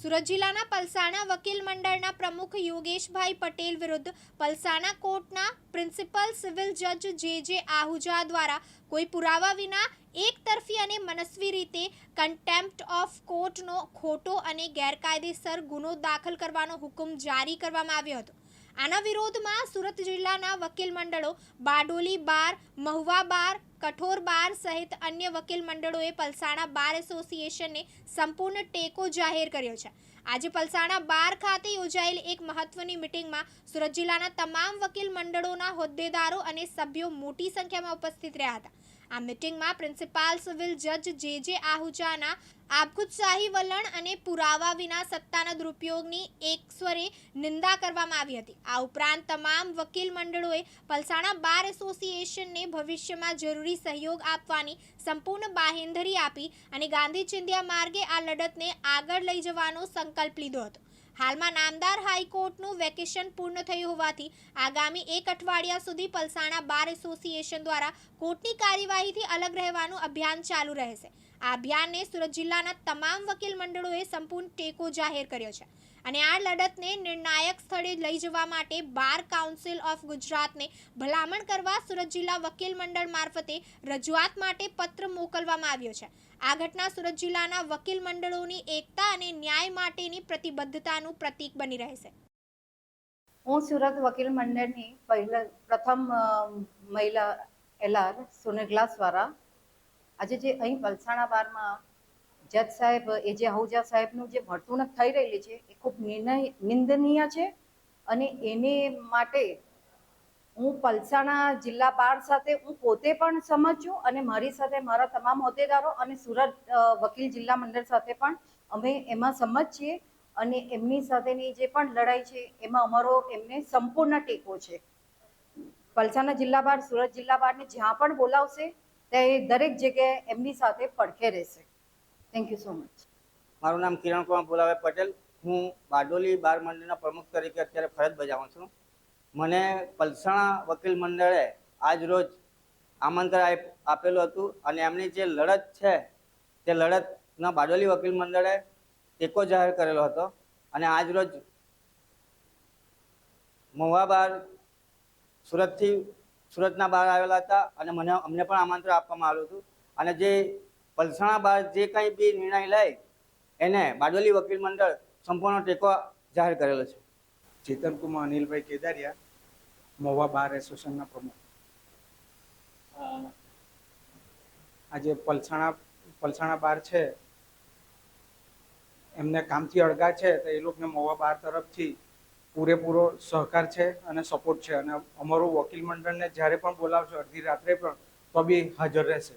સુરત જિલ્લાના પલસાણા વકીલ મંડળના પ્રમુખ યોગેશભાઈ પટેલ વિરુદ્ધ પલસાણા કોર્ટના પ્રિન્સિપલ સિવિલ જજ જે જે આહુજા દ્વારા કોઈ પુરાવા વિના એકતરફી અને મનસ્વી રીતે કન્ટેમ્પ્ટ ઓફ કોર્ટનો ખોટો અને ગેરકાયદેસર ગુનો દાખલ કરવાનો હુકમ જારી કરવામાં આવ્યો હતો. આના વિરોધમાં સુરત જિલ્લાના વકીલ મંડળો બારડોલી બાર, મહુવા બાર કઠોર બાર સહિત અન્ય વકીલ મંડળોએ પલસાણા બાર એસોસિએશનને સંપૂર્ણ ટેકો જાહેર કર્યો છે. આજે પલસાણા બાર ખાતે યોજાયેલી એક મહત્વની મિટિંગમાં સુરત જિલ્લાના તમામ વકીલ મંડળોના હોદ્દેદારો અને સભ્યો મોટી સંખ્યામાં ઉપસ્થિત રહ્યા હતા. આ મિટિંગમાં પ્રિન્સિપાલ સિવિલ જજ જે જે આહુજાના આપખુદશાહી વલણ અને પુરાવા વિના સત્તાના દુરુપયોગની એક સ્વરે નિંદા કરવામાં આવી હતી. આ ઉપરાંત તમામ વકીલ મંડળોએ પલસાણા બાર એસોસિએશનને ભવિષ્યમાં જરૂરી સહયોગ આપવાની સંપૂર્ણ બાહેંધરી આપી અને ગાંધી ચિંધ્યા માર્ગે આ લડતને આગળ લઈ જવાનો સંકલ્પ લીધો હતો. હાલમાં નામદાર હાઈકોર્ટનું વેકેશન પૂર્ણ થયું હોવાથી આગામી એક અઠવાડિયા સુધી પલસાણા બાર એસોસિએશન દ્વારા કોર્ટની કાર્યવાહીથી અલગ રહેવાનું અભિયાન ચાલુ રહેશે. આ અભિયાનને સુરત જિલ્લાના તમામ વકીલ મંડળોએ સંપૂર્ણ ટેકો જાહેર કર્યો છે. અને આ લડતને નિર્ણાયક સ્થળે લઈ જવા માટે બાર કાઉન્સિલ ઓફ ગુજરાતને ભલામણ કરવા સુરત જિલ્લા વકીલ મંડળ મારફતે રજૂઆત માટે પત્ર મોકલવામાં આવ્યો છે. આ ઘટના સુરત જિલ્લાના વકીલ મંડળોની એકતા અને ન્યાય માટેની પ્રતિબદ્ધતાનું પ્રતીક બની રહેશે હું સુરત વકીલ મંડળની પહેલા, પ્રથમ મહિલા એલઆર સુનિર્લા સ્વારા આજે જે અહીં પલસાણા બારમાં જજ સાહેબ, એ જે આહુજા સાહેબનું જે વર્તણૂક થઈ રહેલી છે, એ ખૂબ નિંદનીય છે અને એને માટે હું પલસાણા જિલ્લા બાર સાથે હું પોતે પણ સમજ છું અને મારી સાથે મારા તમામ હોદ્દેદારો અને સુરત વકીલ જિલ્લા મંડળ સાથે પણ અમે એમાં સમજ છીએ અને એમની સાથેની જે પણ લડાઈ છે, એમાં અમારો એમને સંપૂર્ણ ટેકો છે. પલસાણા જિલ્લા બાર, સુરત જિલ્લા બારને જ્યાં પણ બોલાવશે, તે દરેક જગ્યાએ એમની સાથે પડખે રહેશે. થેન્ક યુ સો મચ મારું નામ કિરણ કુમાર બોલાવે પટેલ. હું બારડોલી બાર મંડળના પ્રમુખ તરીકે અત્યારે ફરજ બજાવું છું. મને પલસાણા વકીલ મંડળે આજ રોજ આમંત્રણ આપેલું હતું અને એમની જે લડત છે, તે લડતના બારડોલી વકીલ મંડળે ટેકો જાહેર કરેલો હતો. અને આજ રોજ મહુવા બાર સુરતથી સુરતના બહાર આવેલા હતા અને મને, અમને પણ આમંત્રણ આપવામાં આવ્યું હતું. અને જે પલસાણા બાર જે કંઈ બી નિર્ણય લે એને બારડોલી વકીલ મંડળ સંપૂર્ણ ટેકો જાહેર કરેલો છે. ચેતનકુમાર અનિલભાઈ કેદારિયા મોવા બાર એસોસિએશનના પ્રમુખ. આજે પલસાણા પલસાણા બાર છે. એમને કામથી અળગા છે તો એ લોકોને મોવા બાર તરફથી પૂરેપૂરો સહકાર છે અને સપોર્ટ છે. અને અમારું વકીલ મંડળને જ્યારે પણ બોલાવશે અડધી રાત્રે પણ તો બી હાજર રહેશે.